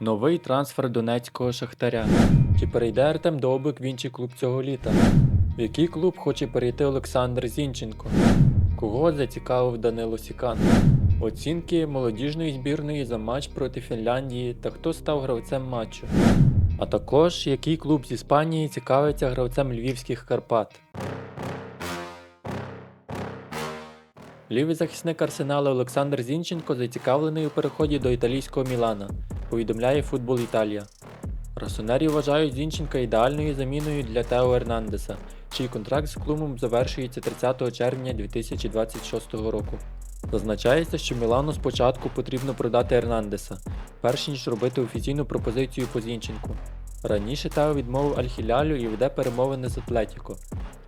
Новий трансфер донецького шахтаря. Чи перейде Артем Довбик в інший клуб цього літа? В який клуб хоче перейти Олександр Зінченко? Кого зацікавив Данило Сікан? Оцінки молодіжної збірної за матч проти Фінляндії та хто став гравцем матчу. А також який клуб з Іспанії цікавиться гравцем львівських Карпат. Лівий захисник арсенала Олександр Зінченко зацікавлений у переході до італійського Мілана, повідомляє Футбол Італія. Расонері вважають Зінченка ідеальною заміною для Тео Ернандеса, чий контракт з клубом завершується 30 червня 2026 року. Зазначається, що Мілану спочатку потрібно продати Ернандеса, перш ніж робити офіційну пропозицію по Зінченку. Раніше Тео відмовив Аль-Хілялю і веде перемовини з Атлетіко,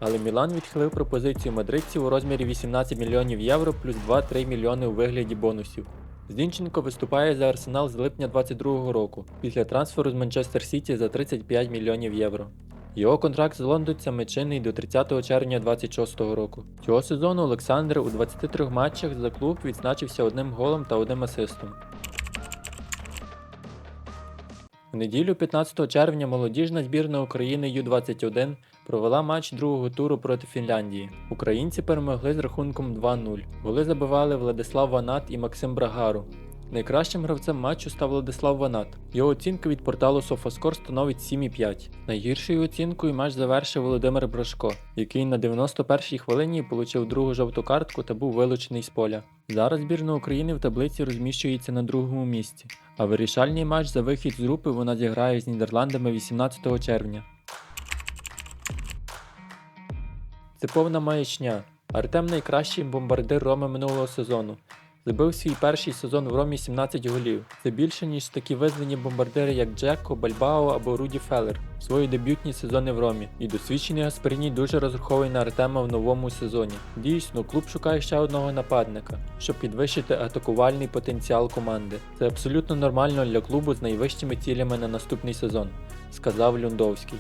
але Мілан відхилив пропозицію мадридців у розмірі 18 мільйонів євро плюс 2-3 мільйони у вигляді бонусів. Зінченко виступає за Арсенал з липня 2022 року після трансферу з Манчестер Сіті за 35 мільйонів євро. Його контракт з лондонцями чинний до 30 червня 2026 року. Цього сезону Олександр у 23 матчах за клуб відзначився одним голом та одним асистом. Неділю 15 червня молодіжна збірна України Ю-21 провела матч другого туру проти Фінляндії. Українці перемогли з рахунком 2-0. Голи забивали Владислав Ванат і Максим Брагару. Найкращим гравцем матчу став Владислав Ванат. Його оцінка від порталу SofaScore становить 7,5. Найгіршою оцінкою матч завершив Володимир Брашко, який на 91-й хвилині отримав другу жовту картку та був вилучений з поля. Зараз збірна України в таблиці розміщується на другому місці, а вирішальний матч за вихід з групи вона зіграє з Нідерландами 18 червня. Це повна маячня. Артем найкращий бомбардир Роми минулого сезону. Забив свій перший сезон в Ромі 17 голів. Це більше, ніж такі визвані бомбардири, як Джеко, Бальбао або Руді Феллер в свої дебютні сезони в Ромі. І досвідчений Гасперні дуже розраховує на Артема в новому сезоні. Дійсно, клуб шукає ще одного нападника, щоб підвищити атакувальний потенціал команди. Це абсолютно нормально для клубу з найвищими цілями на наступний сезон, сказав Люндовський.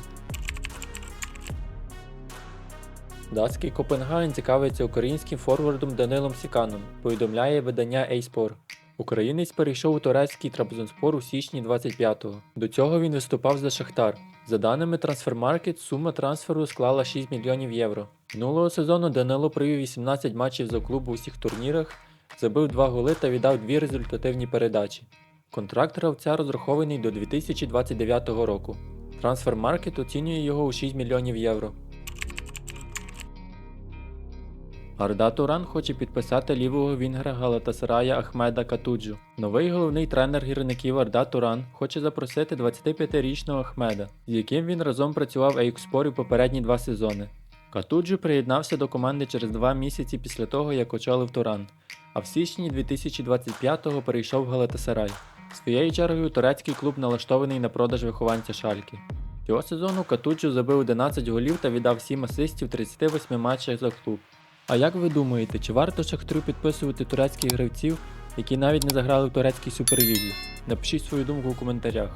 Датський Копенгаген цікавиться українським форвардом Данилом Сіканом, повідомляє видання A-Sport. Українець перейшов у турецький Трабзонспор у січні 25-го. До цього він виступав за Шахтар. За даними Transfermarkt, сума трансферу склала 6 мільйонів євро. Минулого сезону Данило провів 18 матчів за клуб у всіх турнірах, забив 2 голи та віддав 2 результативні передачі. Контракт гравця розрахований до 2029 року. Transfermarkt оцінює його у 6 мільйонів євро. Арда Туран хоче підписати лівого вінгера Галатасарая Ахмеда Катуджу. Новий головний тренер гірників Арда Туран хоче запросити 25-річного Ахмеда, з яким він разом працював Ейкспорі попередні два сезони. Катуджу приєднався до команди через два місяці після того, як очолив Туран, а в січні 2025-го перейшов в Галатасарай. Своєю чергою турецький клуб налаштований на продаж вихованця Шальки. Цього сезону Катуджу забив 11 голів та віддав 7 асистів в 38 матчах за клуб. А як ви думаєте, чи варто Шахтарю підписувати турецьких гравців, які навіть не заграли в турецькій суперлізі? Напишіть свою думку у коментарях.